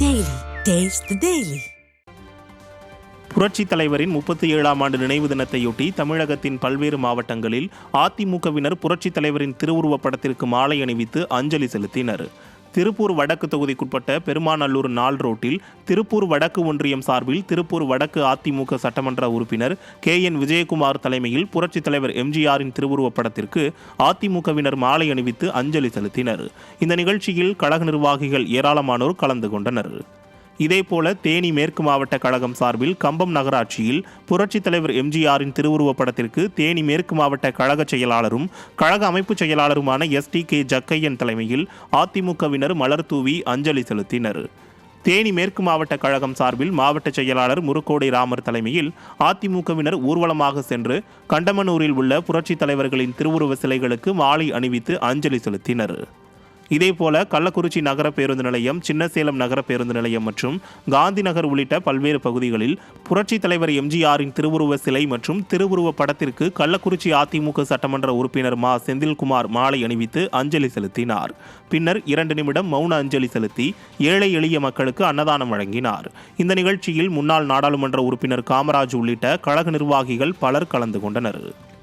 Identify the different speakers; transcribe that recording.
Speaker 1: Daily taste daily
Speaker 2: புரட்சித் தலைவரின் முப்பத்தி ஏழாம் ஆண்டு நினைவு தினத்தையொட்டி தமிழகத்தின் பல்வேறு மாவட்டங்களில் அதிமுகவினர் புரட்சித் தலைவரின் திருவுருவப் படத்திற்கு மாலை அணிவித்து அஞ்சலி செலுத்தினர். திருப்பூர் வடக்கு தொகுதிக்குட்பட்ட பெருமாநல்லூர் நாள் ரோட்டில் திருப்பூர் வடக்கு ஒன்றியம் சார்பில் திருப்பூர் வடக்கு அதிமுக சட்டமன்ற உறுப்பினர் கே என் விஜயகுமார் தலைமையில் புரட்சித் தலைவர் எம்ஜிஆரின் திருவுருவப் படத்திற்கு அதிமுகவினர் மாலை அணிவித்து அஞ்சலி செலுத்தினர். இந்த நிகழ்ச்சியில் கழக நிர்வாகிகள் ஏராளமானோர் கலந்து கொண்டனர். இதேபோல தேனி மேற்கு மாவட்ட கழகம் சார்பில் கம்பம் நகராட்சியில் புரட்சித் தலைவர் எம்ஜிஆரின் திருவுருவப் படத்திற்கு தேனி மேற்கு மாவட்ட கழக செயலாளரும் கழக அமைப்பு செயலாளருமான எஸ் டி கே ஜக்கையன் தலைமையில் அதிமுகவினர் மலர் தூவி அஞ்சலி செலுத்தினர். தேனி மேற்கு மாவட்ட கழகம் சார்பில் மாவட்ட செயலாளர் முருக்கோடை ராமர் தலைமையில் அதிமுகவினர் ஊர்வலமாக சென்று கண்டமனூரில் உள்ள புரட்சித் தலைவர்களின் திருவுருவ சிலைகளுக்கு மாலை அணிவித்து அஞ்சலி செலுத்தினர். இதேபோல கள்ளக்குறிச்சி நகர பேருந்து நிலையம் சின்னசேலம் நகர பேருந்து நிலையம் மற்றும் காந்தி நகர் உள்ளிட்ட பல்வேறு பகுதிகளில் புரட்சித் தலைவர் எம்ஜிஆரின் திருவுருவ சிலை மற்றும் திருவுருவ படத்திற்கு கள்ளக்குறிச்சி அதிமுக சட்டமன்ற உறுப்பினர் மா. செந்தில்குமார் மாலை அணிவித்து அஞ்சலி செலுத்தினார். பின்னர் இரண்டு நிமிடம் மௌன அஞ்சலி செலுத்தி ஏழை எளிய மக்களுக்கு அன்னதானம் வழங்கினார். இந்த நிகழ்ச்சியில் முன்னாள் நாடாளுமன்ற உறுப்பினர் காமராஜ் உள்ளிட்ட கழக நிர்வாகிகள் பலர் கலந்து கொண்டனர்.